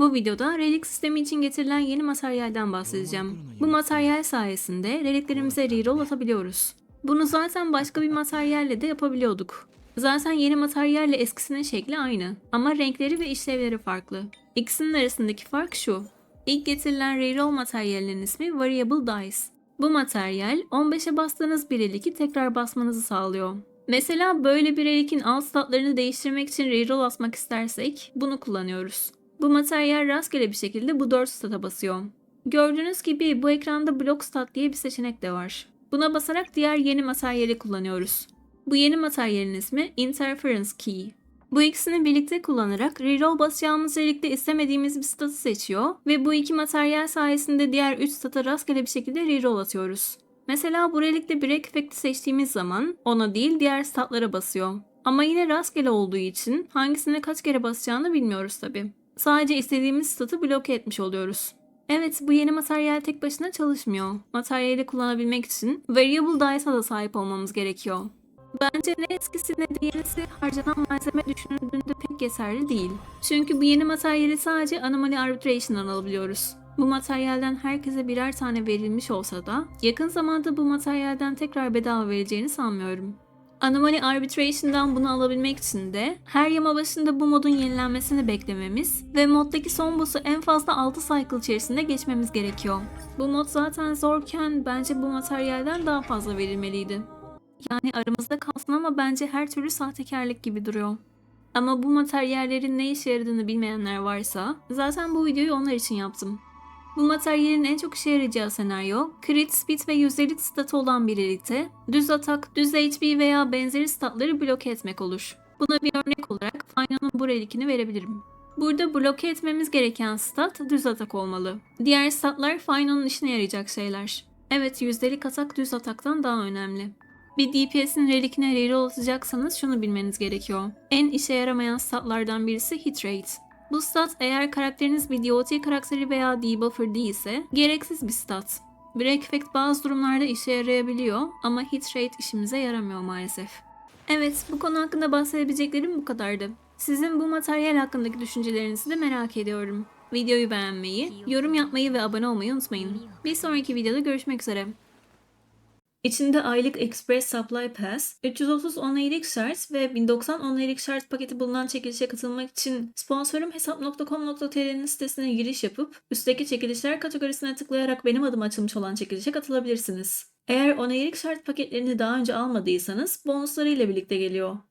Bu videoda relik sistemi için getirilen yeni materyalden bahsedeceğim. Bu materyal sayesinde reliklerimize reroll atabiliyoruz. Bunu zaten başka bir materyalle de yapabiliyorduk. Zaten yeni materyalle eskisinin şekli aynı ama renkleri ve işlevleri farklı. İkisinin arasındaki fark şu. İlk getirilen reroll materyalinin ismi Variable Dice. Bu materyal 15'e bastığınız bir reliki tekrar basmanızı sağlıyor. Mesela böyle bir relikin alt statlarını değiştirmek için reroll atmak istersek bunu kullanıyoruz. Bu materyal rastgele bir şekilde bu 4 stata basıyor. Gördüğünüz gibi bu ekranda block stat diye bir seçenek de var. Buna basarak diğer yeni materyali kullanıyoruz. Bu yeni materyalin ismi Interference Key. Bu ikisini birlikte kullanarak reroll basacağımız relikte istemediğimiz bir statı seçiyor ve bu iki materyal sayesinde diğer 3 stata rastgele bir şekilde reroll atıyoruz. Mesela bu relikte break efekti seçtiğimiz zaman ona değil diğer statlara basıyor. Ama yine rastgele olduğu için hangisine kaç kere basacağını bilmiyoruz tabi. Sadece istediğimiz statı bloke etmiş oluyoruz. Evet bu yeni materyal tek başına çalışmıyor. Materyali kullanabilmek için Variable Dice'a da sahip olmamız gerekiyor. Bence ne eskisi ne de yenisi harcanan malzeme düşünüldüğünde pek yeterli değil. Çünkü bu yeni materyali sadece Anomaly Arbitration'dan alabiliyoruz. Bu materyalden herkese birer tane verilmiş olsa da yakın zamanda bu materyalden tekrar bedava verileceğini sanmıyorum. Anomaly Arbitration'dan bunu alabilmek için de her yama başında bu modun yenilenmesini beklememiz ve moddaki son boss'u en fazla 6 cycle içerisinde geçmemiz gerekiyor. Bu mod zaten zorken bence bu materyalden daha fazla verilmeliydi. Yani aramızda kalsın ama bence her türlü sahtekarlık gibi duruyor. Ama bu materyallerin ne işe yaradığını bilmeyenler varsa zaten bu videoyu onlar için yaptım. Bu materyalin en çok işe yarayacağı senaryo, crit, speed ve yüzdelik statı olan bir düz atak, düz HP veya benzeri statları bloke etmek olur. Buna bir örnek olarak Fino'nun bu relikini verebilirim. Burada bloke etmemiz gereken stat düz atak olmalı. Diğer statlar Fino'nun işine yarayacak şeyler. Evet yüzdelik atak düz ataktan daha önemli. Bir DPS'in relikine reroll atacaksanız şunu bilmeniz gerekiyor. En işe yaramayan statlardan birisi hit rate. Bu stat eğer karakteriniz bir DOT karakteri veya debuffer değilse gereksiz bir stat. Break effect bazı durumlarda işe yarayabiliyor ama hit rate işimize yaramıyor maalesef. Evet bu konu hakkında bahsedebileceklerim bu kadardı. Sizin bu materyal hakkındaki düşüncelerinizi de merak ediyorum. Videoyu beğenmeyi, yorum yapmayı ve abone olmayı unutmayın. Bir sonraki videoda görüşmek üzere. İçinde aylık Express Supply Pass, 330 onaylık şart ve 1090 onaylık şart paketi bulunan çekilişe katılmak için sponsorum hesap.com.tr'nin sitesine giriş yapıp üstteki çekilişler kategorisine tıklayarak benim adım açılmış olan çekilişe katılabilirsiniz. Eğer onaylık şart paketlerini daha önce almadıysanız bonusları ile birlikte geliyor.